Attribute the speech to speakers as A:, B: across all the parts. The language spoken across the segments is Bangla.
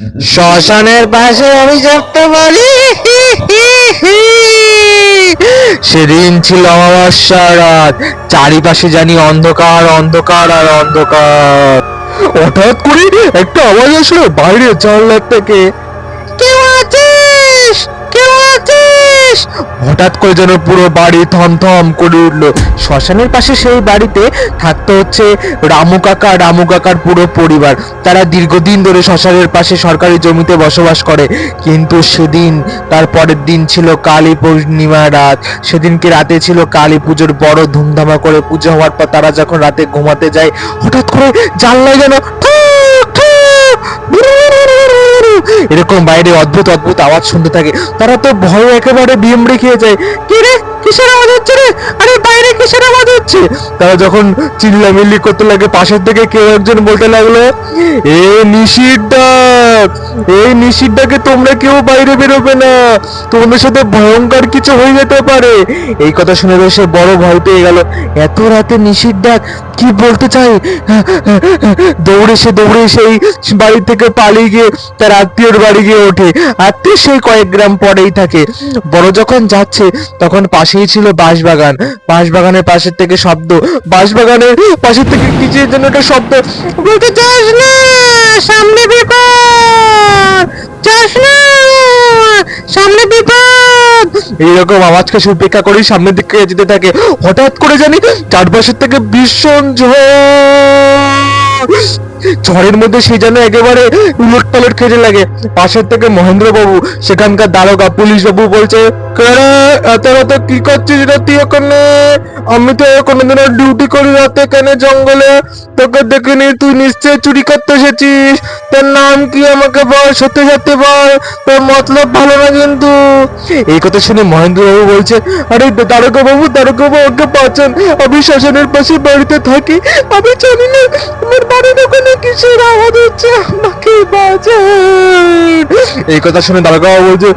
A: শ্মশানের পাশে আমি থাকতে পারি। সেদিন ছিল অমাবস্যা রাত। চারিপাশে জানি অন্ধকার অন্ধকার আর অন্ধকার। হঠাৎ করে একটা আওয়াজ আসলো বাইরে জানলার থেকে। হঠাৎ করে যেন পুরো বাড়ি থমথম করে উঠল। শ্মশানের পাশে সেই বাড়িতে থাকতো হচ্ছে রামু কাকা, রামু কাকার পুরো পরিবার। তারা দীর্ঘদিন ধরে শ্মশানের পাশে সরকারি জমিতে বসবাস করে। কিন্তু সেদিন, তার পরের দিন ছিল কালী পূর্ণিমা রাত। সেদিনকে রাতে ছিল কালী পুজোর বড় ধুমধামা করে পুজো হওয়ার পর তারা যখন রাতে ঘুমাতে যায়, হঠাৎ করে জানলায় যেন এরকম বাইরে অদ্ভুত অদ্ভুত আওয়াজ শুনতে থাকে। তারা তো ভয়ে একেবারে বিমড়ে খেয়ে যায়। কি রে? কিসের আওয়াজ হচ্ছে রে? আরে কিসের আওয়াজ হচ্ছে। তারা যখন চিল্লামিল্লি করতে লাগে, পাশের থেকে কেউ একজন বলতে লাগল, এ নিশির এই নিশির তোমরা কেউ বাইরে বেরোবে না। তোমাদের সাথে ভয়ঙ্কর কিছু হয়ে যেতে পারে। এই কথা শুনে তো সে বড় ভয় পেয়ে গেল। এত রাতে নিশির কি বলতে চাই? দৌড়ে সে, দৌড়ে সেই বাড়ি থেকে পালিয়ে গিয়ে তার আত্মীয়র বাড়ি গিয়ে ওঠে। আত্মীয় সেই কয়েক গ্রাম পরেই থাকে। বড় যখন যাচ্ছে, তখন পাশেই ছিল বাঁশবাগান বাঁশবাগানের পাশের থেকে শব্দ, বাঁশবাগানের পাশের থেকে কিসের জন্য একটা শব্দ? বলতে চাস না, সামনে বিপদ চাস না, সামনে বিপদ এইরকম আওয়াজকে সে উপেক্ষা করেই সামনের দিকে যেতে থাকে। হঠাৎ করে জানি চারপাশের থেকে ভীষণ ঝড়। ঝড়ের মধ্যে সে যেন একেবারে উলট পালট খেতে লাগে। পাশের থেকে মহেন্দ্র বাবু সেখানকার দারোগা পুলিশ বাবু বলছে "কেরে, এত রাতে কি করছিস রে তুই ওখানে আমি তো কোনোদিনও ডিউটি করি রাতে এখানে জঙ্গলে? তোকে দেখিনি তুই নিশ্চয়ই চুরি করতে এসেছিস। তোর নাম কি আমাকে বল সত্যি সত্যি বল? তোর মতলব ভালো না কিন্তু। এই কথা শুনে মহেন্দ্র বাবু বলছে আরে দারোগা বাবু দারোগা বাবু ওকে পাচ্ছেন আমি শ্মশানের পাশে বাড়িতে থাকি। আমি জানি না আমার বাড়ির ওখানে কিসের আওয়াজ হচ্ছে আমাকে বাঁচান এই কথা শুনে দারোগা বলছে,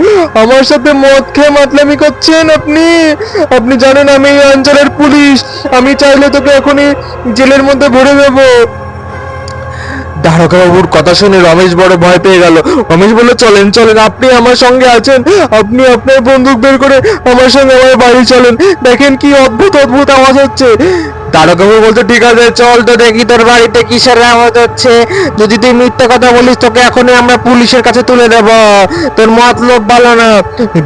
A: আমার সাথে মদ খেয়ে মাতলামি করছেন আপনি? আপনি জানেন আমি এই অঞ্চলের পুলিশ। আমি চাইলে তোকে এখনই জেলের মধ্যে ভরে দেবো। বাবুর কথা শুনে রমেশ বড় ভয় পেয়ে গেল। রমেশ বলল, চলেন চলেন, আপনি আমার সঙ্গে আছেন। আপনি আপনার বন্দুক বের করে আমার সঙ্গে আমার বাড়ি চলেন। দেখেন কি অদ্ভুত অদ্ভুত আওয়াজ হচ্ছে। বাবু বলতে ঠিক আছে, চল তো দেখি তোর বাড়িতে কিসের আওয়াজ হচ্ছে। যদি তুই মিথ্যে কথা বলিস, তোকে এখনই আমরা পুলিশের কাছে তুলে দেব। তোর মতলব ভালো না।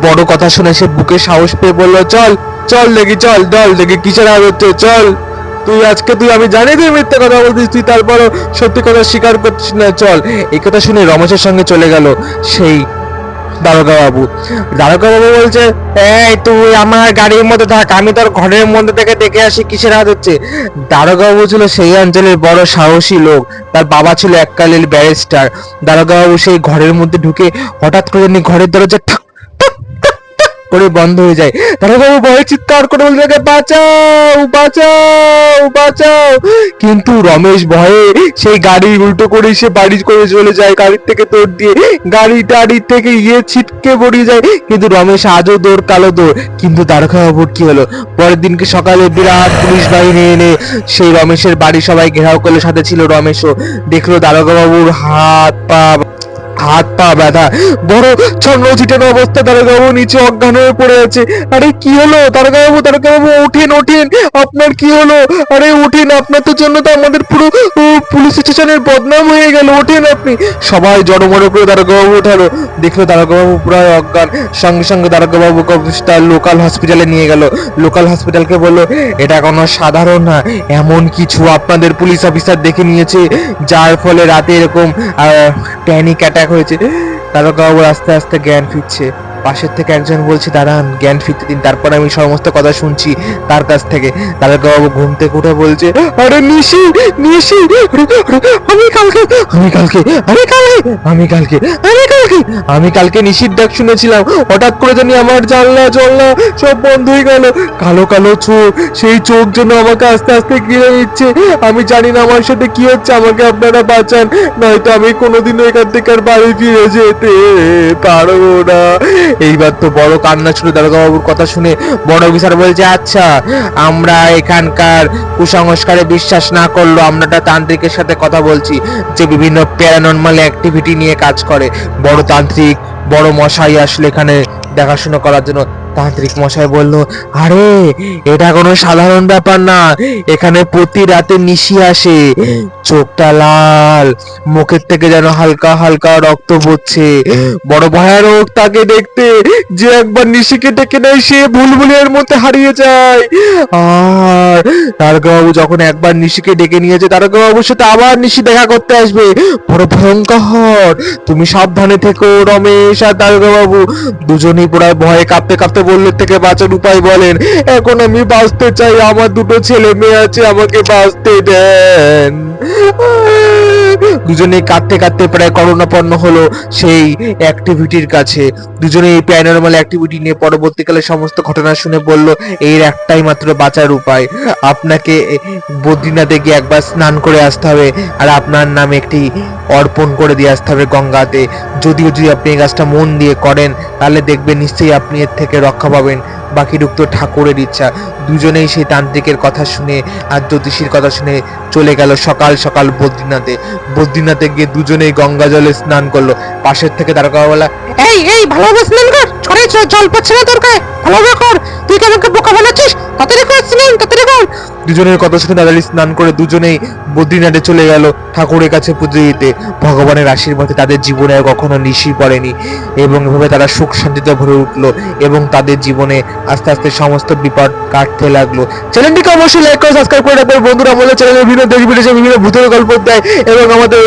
A: বড় কথা শুনে সে বুকে সাহস পেয়ে বলল, চল চল দেখি, চল চল দেখি কিসের আওয়াজ হচ্ছে, চল। তুই আজকে তুই, আমি জানি তুই মিথ্যে কথা বলছিস, তুই তারপরও সত্যি কথা স্বীকার করছিস না, চল। এই কথা শুনে রমেশের সঙ্গে চলে গেল সেই দারোগা বাবু। দারোগা বাবু বলছে, এই তুই আমার গাড়ির মধ্যে থাক, আমি তোর ঘরের মধ্যে থেকে দেখে আসি কিসের হাত হচ্ছে। দারোগা বাবু ছিল সেই অঞ্চলের বড় সাহসী লোক, তার বাবা ছিল এককালীন ব্যারিস্টার। দারোগা বাবু সেই ঘরের মধ্যে ঢুকে হঠাৎ করে ঘরের দরজা ঠাক করে বন্ধ হয়ে যায়। দারোগাবু ভয়ে চিৎকার করে বলতে থাকে বাঁচাও বাঁচাও বাঁচাও। কিন্তু রমেশ ভয়ে সেই গাড়ি উল্টো করে সে বাড়ি করে চলে যায়, গাড়ির থেকে দৌড় দিয়ে। গাড়ি টাড়ি থেকে গিয়ে ছিটকে পড়িয়ে যায়। কিন্তু রমেশ আজও দৌড়, কালো দৌড়। কিন্তু দারোগাবুর কি হলো? পরের দিনকে সকালে বিরাট পুলিশ বাহিনী এনে সেই রমেশের বাড়ি সবাই ঘেরাও করলে। সাথে ছিল রমেশও। দেখল দারোগাবুর হাত, পা হাত পা ব্যথা। বড় ছন্ন ছিটানো অবস্থা তারকাবাবু নিচে অজ্ঞান হয়ে পড়ে আছে। আরে, কি হলো? তারকাবাবু তারকাবাবু, ওঠেন ওঠেন। আপনার কি হলো? আরে, ওঠেন, আপনার তো জন্য তো আমাদের পুরো পুলিশ স্টেশনের বদনাম হয়ে গেল। ওঠেন আপনি। সবাই জড়মড়ো করে তারকাবাবু ওঠালো দেখল তারকাবাবু প্রায় অজ্ঞান। সঙ্গে সঙ্গে তারকাবাবু তার লোকাল হসপিটালে নিয়ে গেল। লোকাল হসপিটালকে বলল, এটা কোনো সাধারণ না। এমন কিছু আপনাদের পুলিশ অফিসার দেখে নিয়েছে। যার ফলে রাতে এরকম প্যানিক অ্যাটাক হয়েছে। তারকাবাবু আস্তে আস্তে জ্ঞান ফিরছে। পাশের থেকে একজন বলছে, দাঁড়ান, জ্ঞান ফিরতে দিন। তারপর আমি সমস্ত কথা শুনছি তার কাছ থেকে। তারকাবাবু ঘুম থেকে উঠে বলছে, আরে নিশি নিশি, আমি কালকে আমি কালকে আমি কালকে আমি কালকে আমি কালকে আমি কালকে নিশির ডাক শুনেছিলাম। হঠাৎ করে জানি আমার জানলা, জলনা সব বন্ধ হয়ে গেল। কালো কালো চোখ, সেই চোখ যেন আমাকে আস্তে আস্তে ঘিরে নিচ্ছে। আমি জানি না আমার সাথে কি হচ্ছে, আমাকে আপনারা বাঁচান। নয়তো আমি কোনোদিনও এখান থেকে আর বাড়ি ফিরে যেতে পারব না। এইবার তো বড় কান্না ছিল দারোগাবাবুর কথা শুনে বড় অফিসার বলছে আচ্ছা আমরা এখানকার কুসংস্কারে বিশ্বাস না করল, আমরা একটা তান্ত্রিকের সাথে কথা বলছি, যে বিভিন্ন প্যারানর্মাল অ্যাক্টিভিটি নিয়ে কাজ করে। বড় তান্ত্রিক, বড় মশাই আসলে এখানে দেখাশোনা করার জন্য। তান্ত্রিক মশাই বলল, আরে, এটা কোনো সাধারণ ব্যাপার না। এখানে প্রতি রাতে নিশি আসে। চোখটা লাল, মুখের থেকে যেন হালকা হালকা রক্ত পড়ছে। বড় ভয়ানক তাকে দেখতে, যে একবার নিশিকে ডেকে নেয়, সে ভুলভুলিয়ার মধ্যে হারিয়ে যায়। আর তারকাবাবু যখন একবার নিশিকে ডেকে নিয়েছে তারকাবাবুর সাথে আবার নিশি দেখা করতে আসবে। বড় ভয়ঙ্কর। তুমি সাবধানে থেকো, রমেশ আর তারকাবাবু। দুজনেই প্রায় ভয়ে কাঁপতে কাঁপতে বললে থেকে বাঁচার উপায় বলেন। এখন আমি বাঁচতে চাই, আমার দুটো ছেলে মেয়ে আছে, আমাকে বাঁচতে দেন। দুজনেই কাঁদতে কাঁদতে প্রায় করোনাপন্ন হলো সেই অ্যাক্টিভিটির কাছে। দুজনে এই প্যারানর্মাল অ্যাক্টিভিটি নিয়ে পরবর্তীকালে সমস্ত ঘটনা শুনে বলল, এর একটাই মাত্র বাঁচার উপায়। আপনাকে বদ্রীনাথে গিয়ে একবার স্নান করে আসতে হবে আর আপনার নামে একটি অর্পণ করে দিয়ে আসতে হবে গঙ্গাতে। যদিও যদি আপনি এই কাজটা মন দিয়ে করেন, তাহলে দেখবেন নিশ্চয়ই আপনি এর থেকে রক্ষা পাবেন। বাকি রুক্ত ঠাকুরের ইচ্ছা। দুজনেই সেই তান্ত্রিকের কথা শুনে আর জ্যোতিষীর কথা শুনে চলে গেল সকাল সকাল বদ্রীনাথে। বদ্রীনাথে গিয়ে দুজনেই গঙ্গা জলে স্নান করল। পাশের থেকে তারকা বলা
B: এই এই, ভালোভাবে স্নান কর। চলে জল পাচ্ছে না তোর গায়ে। ভালোভাবে কর।
A: দুজনের কথা শুনে দাদালি স্নান করে দুজনেই বদ্রীনাথে চলে গেল ঠাকুরের কাছে পুজো দিতে। ভগবানের আশীর্বাদে তাদের জীবনে আর কখনো নিশি পড়েনি এবং এভাবে তারা সুখ শান্তিতে ভরে উঠল এবং তাদের জীবনে আস্তে আস্তে সমস্ত বিপদ কাটতে লাগল। চ্যানেলটিকে অবশ্যই লাইক করে সাবস্ক্রাইব করে রাখবেন। বন্ধুরা বলে চ্যানেলে বিভিন্ন দেশ বিদেশে বিভিন্ন ভূতের গল্প দেয় এবং আমাদের